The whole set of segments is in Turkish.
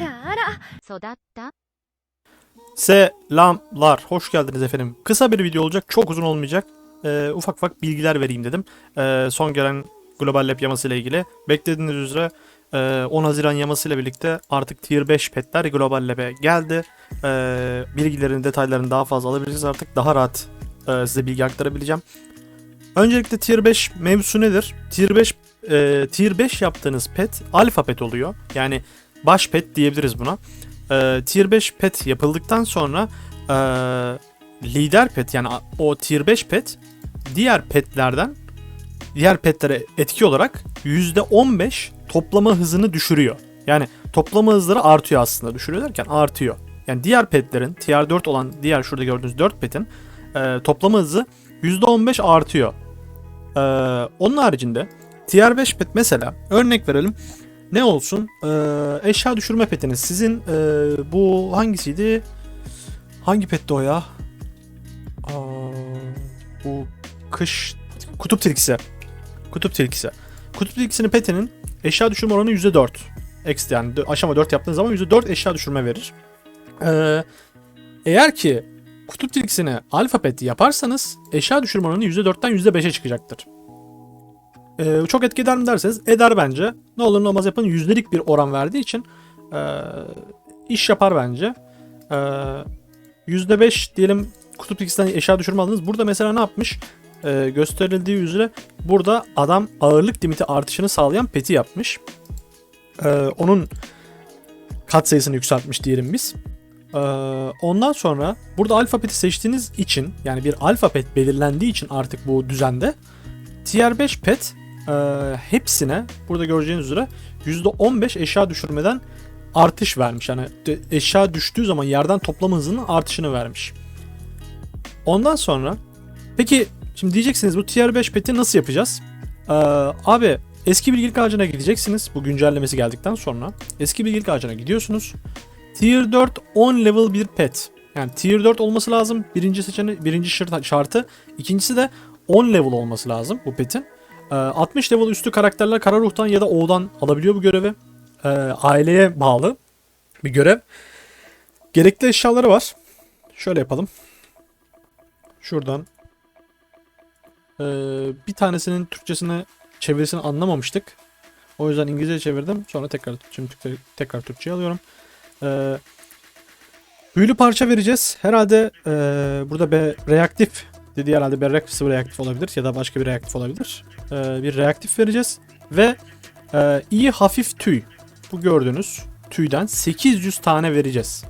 Ara ara. Sodatta. Selamlar. Hoş geldiniz efendim. Kısa bir video olacak. Çok uzun olmayacak. Ee, ufak ufak bilgiler vereyim dedim. Ee, son gelen global lab yaması ile ilgili. Beklediğiniz üzere e, 10 Haziran yaması ile birlikte artık Tier 5 petler Global Lab'e geldi. Ee, Bilgilerin detaylarını daha fazla alabilirsiniz artık. Daha rahat e, size bilgi aktarabileceğim. Öncelikle Tier 5 mevzusu nedir? Tier 5 e, Tier 5 yaptığınız pet alfa pet oluyor. Yani baş pet diyebiliriz buna. E, tier 5 pet yapıldıktan sonra e, lider pet yani o tier 5 pet diğer petlerden diğer petlere etki olarak %15 toplama hızını düşürüyor. Yani toplama hızları artıyor aslında. Düşürüyor derken artıyor. Yani diğer petlerin tier 4 olan diğer şurada gördüğünüz 4 petin e, toplama hızı %15 artıyor. E, onun haricinde tier 5 pet mesela örnek verelim. Ne olsun? Ee, eşya düşürme petiniz. Sizin ee, bu hangisiydi? Hangi petti o ya? Aa, bu kış kutup tilkisi. Kutup tilkisi. Kutup tilkisinin petinin eşya düşürme oranı %4. Eksi yani aşama 4 yaptığınız zaman %4 eşya düşürme verir. Ee, eğer ki kutup tilkisine alfa pet yaparsanız eşya düşürme oranı %4'ten %5'e çıkacaktır. Ee, çok etki eder mi derseniz eder bence. Ne olur ne olmaz yapın yüzdelik bir oran verdiği için ee, iş yapar bence. Ee, %5 diyelim kutup tilkisinden eşya düşürme aldınız. Burada mesela ne yapmış? Ee, gösterildiği üzere burada adam ağırlık limiti artışını sağlayan peti yapmış. Ee, onun kat sayısını yükseltmiş diyelim biz. Ee, ondan sonra burada alfa peti seçtiğiniz için yani bir alfa pet belirlendiği için artık bu düzende Tier 5 pet e, hepsine burada göreceğiniz üzere %15 eşya düşürmeden artış vermiş. Yani eşya düştüğü zaman yerden toplama hızının artışını vermiş. Ondan sonra peki şimdi diyeceksiniz bu Tier 5 peti nasıl yapacağız? Ee, abi eski bilgilik ağacına gideceksiniz bu güncellemesi geldikten sonra. Eski bilgilik ağacına gidiyorsunuz. Tier 4 10 level bir pet. Yani Tier 4 olması lazım. Birinci seçeneği, birinci şart- şartı. İkincisi de 10 level olması lazım bu petin. Ee, 60 level üstü karakterler kara ruhtan ya da O'dan alabiliyor bu görevi. Ee, aileye bağlı bir görev. Gerekli eşyaları var. Şöyle yapalım. Şuradan. Ee, bir tanesinin Türkçesini çevirisini anlamamıştık. O yüzden İngilizce çevirdim. Sonra tekrar şimdi tekrar Türkçe'ye alıyorum. Ee, büyülü parça vereceğiz. Herhalde ee, burada be, reaktif dediği herhalde bir reaktif reaktif olabilir ya da başka bir reaktif olabilir. Ee, bir reaktif vereceğiz ve e, iyi hafif tüy. Bu gördüğünüz tüyden 800 tane vereceğiz.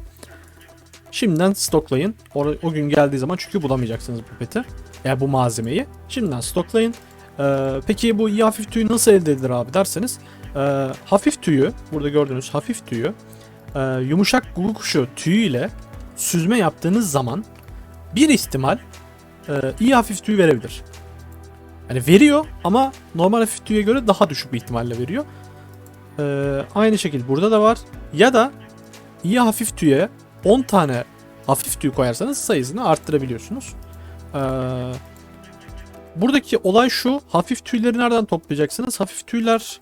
Şimdiden stoklayın. O, o gün geldiği zaman çünkü bulamayacaksınız bu peti. Yani bu malzemeyi. Şimdiden stoklayın. Ee, peki bu iyi hafif tüy nasıl elde edilir abi derseniz e, hafif tüyü burada gördüğünüz hafif tüyü e, yumuşak gugu kuşu tüyüyle süzme yaptığınız zaman bir ihtimal e, iyi hafif tüy verebilir. Yani veriyor ama normal hafif tüye göre daha düşük bir ihtimalle veriyor. E, aynı şekilde burada da var. Ya da iyi hafif tüye 10 tane hafif tüy koyarsanız sayısını arttırabiliyorsunuz. E, buradaki olay şu. Hafif tüyleri nereden toplayacaksınız? Hafif tüyler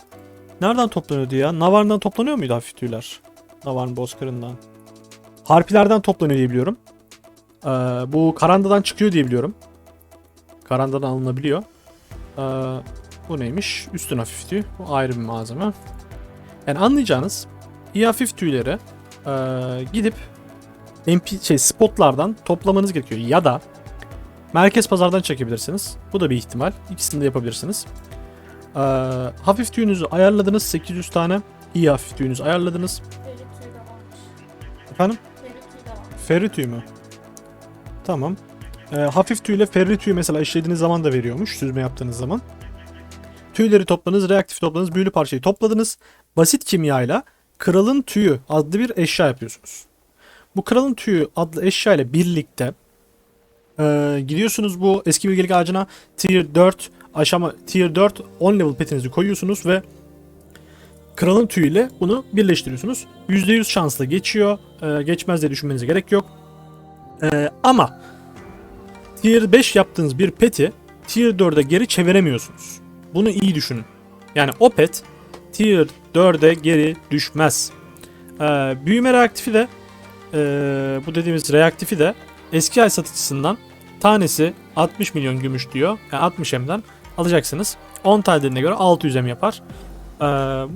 nereden toplanıyordu ya? Navarn'dan toplanıyor muydu hafif tüyler? Navarn bozkırından. Harpilerden toplanıyor diye biliyorum. Ee, bu Karanda'dan çıkıyor diye biliyorum. Karanda'dan alınabiliyor. Ee, bu neymiş? Üstün hafif tüy. Bu ayrı bir malzeme. Yani anlayacağınız iyi hafif tüyleri ee, gidip MP şey spotlardan toplamanız gerekiyor. Ya da merkez pazardan çekebilirsiniz. Bu da bir ihtimal. İkisini de yapabilirsiniz. Ee, hafif tüyünüzü ayarladınız. 800 tane. iyi hafif tüyünüzü ayarladınız. Efendim? Ferri tüy mü? Tamam. Ee, hafif tüyle ferri tüyü mesela işlediğiniz zaman da veriyormuş süzme yaptığınız zaman. Tüyleri topladınız, reaktif topladınız, büyülü parçayı topladınız. Basit kimyayla kralın tüyü adlı bir eşya yapıyorsunuz. Bu kralın tüyü adlı eşya ile birlikte e, gidiyorsunuz bu eski bilgelik ağacına tier 4 aşama tier 4 10 level petinizi koyuyorsunuz ve kralın tüyüyle bunu birleştiriyorsunuz. %100 şansla geçiyor. E, geçmez diye düşünmenize gerek yok. E, ama Tier 5 yaptığınız bir peti Tier 4'e geri çeviremiyorsunuz. Bunu iyi düşünün. Yani o pet Tier 4'e geri düşmez. Ee, büyüme reaktifi de ee, bu dediğimiz reaktifi de eski ay satıcısından tanesi 60 milyon gümüş diyor. Yani 60 M'den alacaksınız. 10 tanelerine göre 600 M yapar. Ee,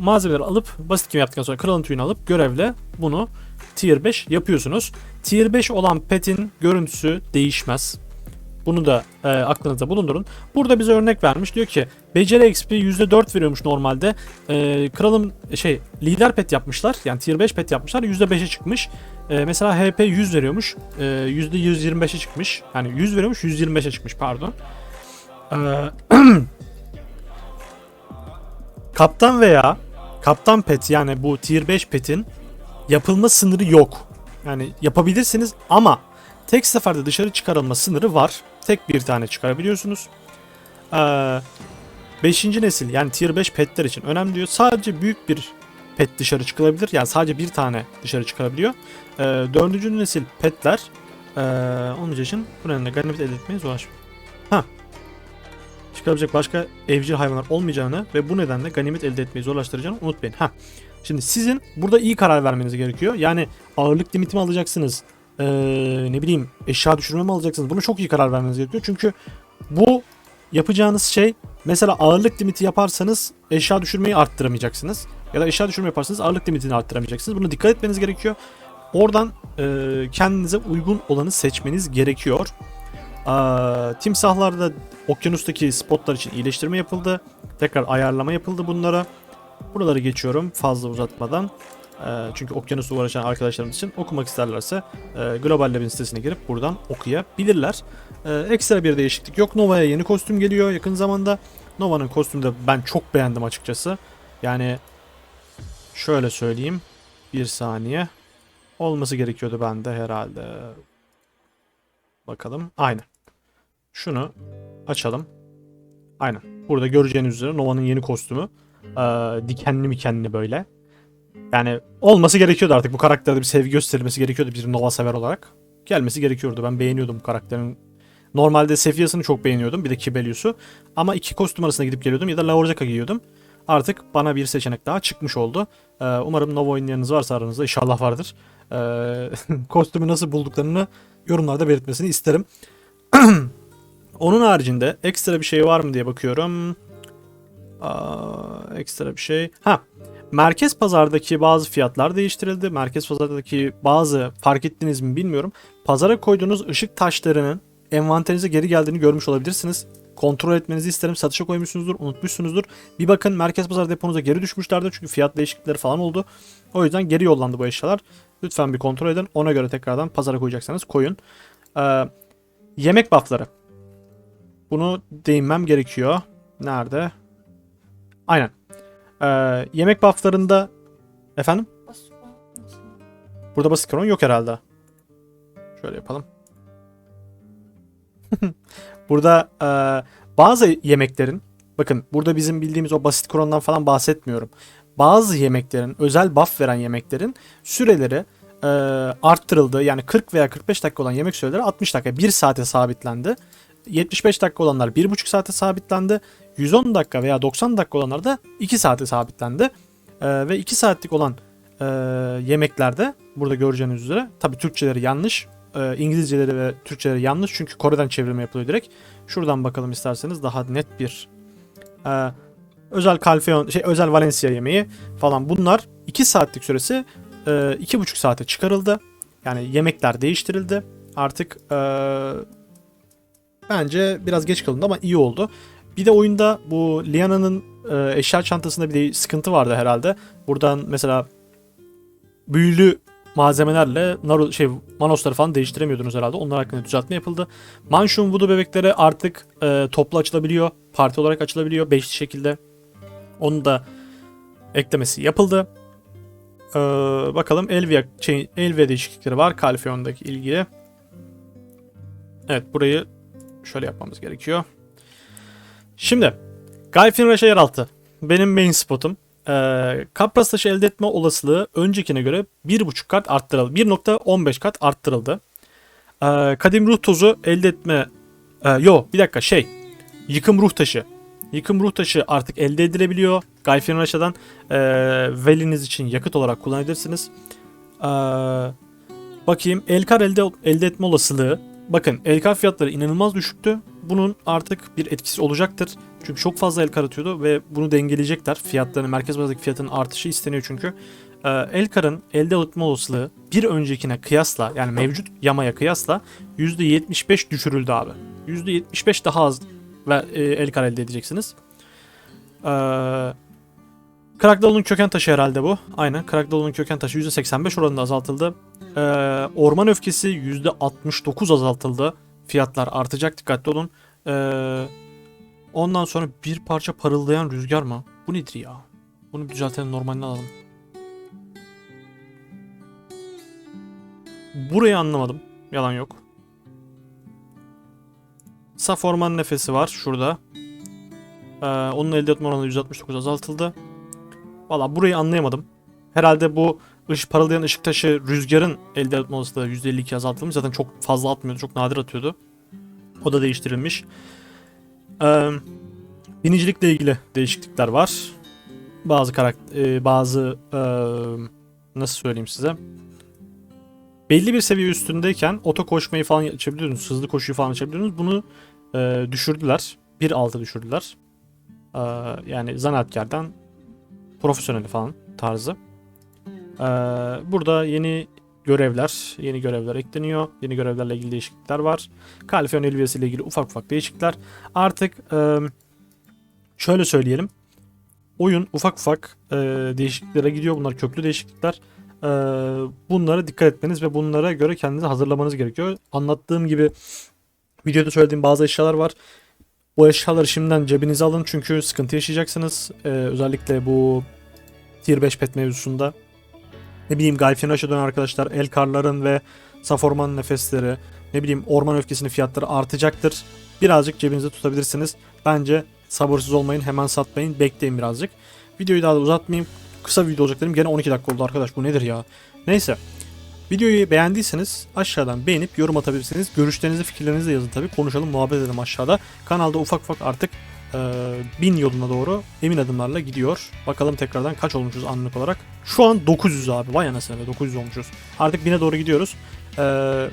malzemeleri alıp basit kim yaptıktan sonra kralın tüyünü alıp görevle bunu tier 5 yapıyorsunuz. Tier 5 olan petin görüntüsü değişmez. Bunu da e, aklınızda bulundurun. Burada bize örnek vermiş. Diyor ki beceri XP %4 veriyormuş normalde. E, kralım şey lider pet yapmışlar. Yani tier 5 pet yapmışlar. %5'e çıkmış. E, mesela HP 100 veriyormuş. E, %125'e çıkmış. Yani 100 veriyormuş 125'e çıkmış pardon. E, kaptan veya kaptan pet yani bu tier 5 petin yapılma sınırı yok. Yani yapabilirsiniz ama tek seferde dışarı çıkarılma sınırı var. Tek bir tane çıkarabiliyorsunuz. Ee, nesil yani tier 5 petler için önemli diyor. Sadece büyük bir pet dışarı çıkılabilir. Yani sadece bir tane dışarı çıkabiliyor. Ee, nesil petler ee, onun için bu nedenle ganimet elde etmeye zorlaşmıyor. Ha. Çıkarabilecek başka evcil hayvanlar olmayacağını ve bu nedenle ganimet elde etmeyi zorlaştıracağını unutmayın. Ha. Şimdi sizin burada iyi karar vermeniz gerekiyor. Yani ağırlık limitimi alacaksınız. Ee, ne bileyim eşya düşürme mi alacaksınız? Bunu çok iyi karar vermeniz gerekiyor. Çünkü bu yapacağınız şey mesela ağırlık limiti yaparsanız eşya düşürmeyi arttıramayacaksınız. Ya da eşya düşürme yaparsanız ağırlık limitini arttıramayacaksınız. Buna dikkat etmeniz gerekiyor. Oradan e, kendinize uygun olanı seçmeniz gerekiyor. Aa, timsahlarda okyanustaki spotlar için iyileştirme yapıldı. Tekrar ayarlama yapıldı bunlara. Buraları geçiyorum fazla uzatmadan. Ee, çünkü okyanusla uğraşan arkadaşlarımız için okumak isterlerse e, Global Lab'in sitesine girip buradan okuyabilirler. Ee, ekstra bir değişiklik yok. Nova'ya yeni kostüm geliyor yakın zamanda. Nova'nın kostümü de ben çok beğendim açıkçası. Yani şöyle söyleyeyim. Bir saniye. Olması gerekiyordu bende herhalde. Bakalım. Aynen. Şunu açalım. Aynen. Burada göreceğiniz üzere Nova'nın yeni kostümü. Ee, dikenli mikenli böyle. Yani olması gerekiyordu artık. Bu karakterde bir sevgi gösterilmesi gerekiyordu bir Nova sever olarak. Gelmesi gerekiyordu. Ben beğeniyordum bu karakterin. Normalde Sefiyas'ını çok beğeniyordum. Bir de Kibelius'u. Ama iki kostüm arasında gidip geliyordum ya da Laurzac'a giyiyordum. Artık bana bir seçenek daha çıkmış oldu. Ee, umarım Nova oynayanınız varsa aranızda. inşallah vardır. Ee, kostümü nasıl bulduklarını yorumlarda belirtmesini isterim. Onun haricinde ekstra bir şey var mı diye bakıyorum. Aa, ekstra bir şey. Ha, merkez pazardaki bazı fiyatlar değiştirildi. Merkez pazardaki bazı fark ettiniz mi bilmiyorum. Pazara koyduğunuz ışık taşlarının envanterinize geri geldiğini görmüş olabilirsiniz. Kontrol etmenizi isterim. Satışa koymuşsunuzdur, unutmuşsunuzdur. Bir bakın merkez pazar deponuza geri düşmüşlerdi çünkü fiyat değişiklikleri falan oldu. O yüzden geri yollandı bu eşyalar. Lütfen bir kontrol edin. Ona göre tekrardan pazara koyacaksanız koyun. Ee, yemek buffları. Bunu değinmem gerekiyor. Nerede? Aynen. Ee, yemek bufflarında efendim? Burada basit kron yok herhalde. Şöyle yapalım. burada e, bazı yemeklerin bakın burada bizim bildiğimiz o basit krondan falan bahsetmiyorum. Bazı yemeklerin özel buff veren yemeklerin süreleri e, arttırıldı. Yani 40 veya 45 dakika olan yemek süreleri 60 dakika 1 saate sabitlendi. 75 dakika olanlar 1,5 saate sabitlendi. 110 dakika veya 90 dakika olanlar da 2 saate sabitlendi. Ee, ve 2 saatlik olan e, yemeklerde burada göreceğiniz üzere tabi Türkçeleri yanlış. E, İngilizceleri ve Türkçeleri yanlış çünkü Kore'den çevirme yapılıyor direkt. Şuradan bakalım isterseniz daha net bir e, özel Calfeon, şey özel Valencia yemeği falan bunlar 2 saatlik süresi e, 2,5 saate çıkarıldı. Yani yemekler değiştirildi. Artık e, bence biraz geç kalındı ama iyi oldu. Bir de oyunda bu Liana'nın e, eşya çantasında bir de sıkıntı vardı herhalde. Buradan mesela büyülü malzemelerle Naru şey Manosları falan değiştiremiyordunuz herhalde. Onlar hakkında düzeltme yapıldı. Mansion Voodoo bebekleri artık e, toplu açılabiliyor. Parti olarak açılabiliyor beşli şekilde. Onu da eklemesi yapıldı. Ee, bakalım Elvia, şey, Elvia değişiklikleri var Calpheon'daki ilgili. Evet burayı şöyle yapmamız gerekiyor. Şimdi Gayfin Raş'a yeraltı. Benim main spotum. Ee, Kapras taşı elde etme olasılığı öncekine göre 1.5 kat arttırıldı. 1.15 kat arttırıldı. Ee, kadim ruh tozu elde etme... Ee, yo bir dakika şey. Yıkım ruh taşı. Yıkım ruh taşı artık elde edilebiliyor. Gayfin Raşa'dan ee, veliniz için yakıt olarak kullanabilirsiniz. Ee, bakayım Elkar elde, elde etme olasılığı. Bakın Elkar fiyatları inanılmaz düşüktü. Bunun artık bir etkisi olacaktır. Çünkü çok fazla Elkar atıyordu ve bunu dengeleyecekler. Fiyatlarını, merkez bazdaki fiyatın artışı isteniyor çünkü. Ee, Elkar'ın elde etme olasılığı bir öncekine kıyasla yani mevcut yamaya kıyasla %75 düşürüldü abi. %75 daha az ve e, elde edeceksiniz. Ee, köken taşı herhalde bu. Aynen. Krakdalı'nın köken taşı %85 oranında azaltıldı. Ee, orman öfkesi %69 azaltıldı. Fiyatlar artacak dikkatli olun. Ee, ondan sonra bir parça parıldayan rüzgar mı? Bu nedir ya? Bunu düzeltelim normalini alalım. Burayı anlamadım. Yalan yok. Saf orman nefesi var şurada. Ee, onun elde etme oranı %69 azaltıldı. Valla burayı anlayamadım. Herhalde bu ışık parıldayan ışık taşı rüzgarın elde etme olasılığı %52 azaltılmış. Zaten çok fazla atmıyordu. Çok nadir atıyordu. O da değiştirilmiş. Ee, binicilikle ilgili değişiklikler var. Bazı karakter, bazı ee, nasıl söyleyeyim size? Belli bir seviye üstündeyken oto koşmayı falan açabiliyorsunuz. Hızlı koşuyu falan açabiliyorsunuz. Bunu ee, düşürdüler. 1.6 düşürdüler. Ee, yani zanaatkardan profesyonel falan tarzı. Ee, burada yeni görevler, yeni görevler ekleniyor. Yeni görevlerle ilgili değişiklikler var. Kalifiyon elbiyesi ile ilgili ufak ufak değişiklikler. Artık e, şöyle söyleyelim. Oyun ufak ufak e, değişikliklere gidiyor. Bunlar köklü değişiklikler. E, bunlara dikkat etmeniz ve bunlara göre kendinizi hazırlamanız gerekiyor. Anlattığım gibi videoda söylediğim bazı eşyalar var. Bu eşyaları şimdiden cebinize alın çünkü sıkıntı yaşayacaksınız. Ee, özellikle bu Tier 5 pet mevzusunda. Ne bileyim Galfinaş'a dönen arkadaşlar Elkarların ve Saforman nefesleri ne bileyim orman öfkesinin fiyatları artacaktır. Birazcık cebinizde tutabilirsiniz. Bence sabırsız olmayın hemen satmayın bekleyin birazcık. Videoyu daha da uzatmayayım. Kısa bir video olacak dedim. Gene 12 dakika oldu arkadaş bu nedir ya. Neyse. Videoyu beğendiyseniz aşağıdan beğenip yorum atabilirsiniz. Görüşlerinizi, fikirlerinizi de yazın tabii. Konuşalım, muhabbet edelim aşağıda. Kanalda ufak ufak artık e, bin yoluna doğru emin adımlarla gidiyor. Bakalım tekrardan kaç olmuşuz anlık olarak. Şu an 900 abi. Vay anasını be 900 olmuşuz. Artık 1000'e doğru gidiyoruz. E,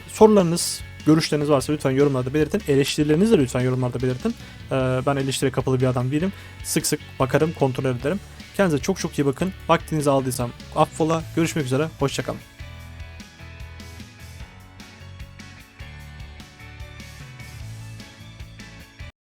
sorularınız, görüşleriniz varsa lütfen yorumlarda belirtin. Eleştirilerinizi de lütfen yorumlarda belirtin. E, ben eleştiri kapalı bir adam değilim. Sık sık bakarım, kontrol ederim. Kendinize çok çok iyi bakın. Vaktinizi aldıysam affola. Görüşmek üzere. Hoşçakalın.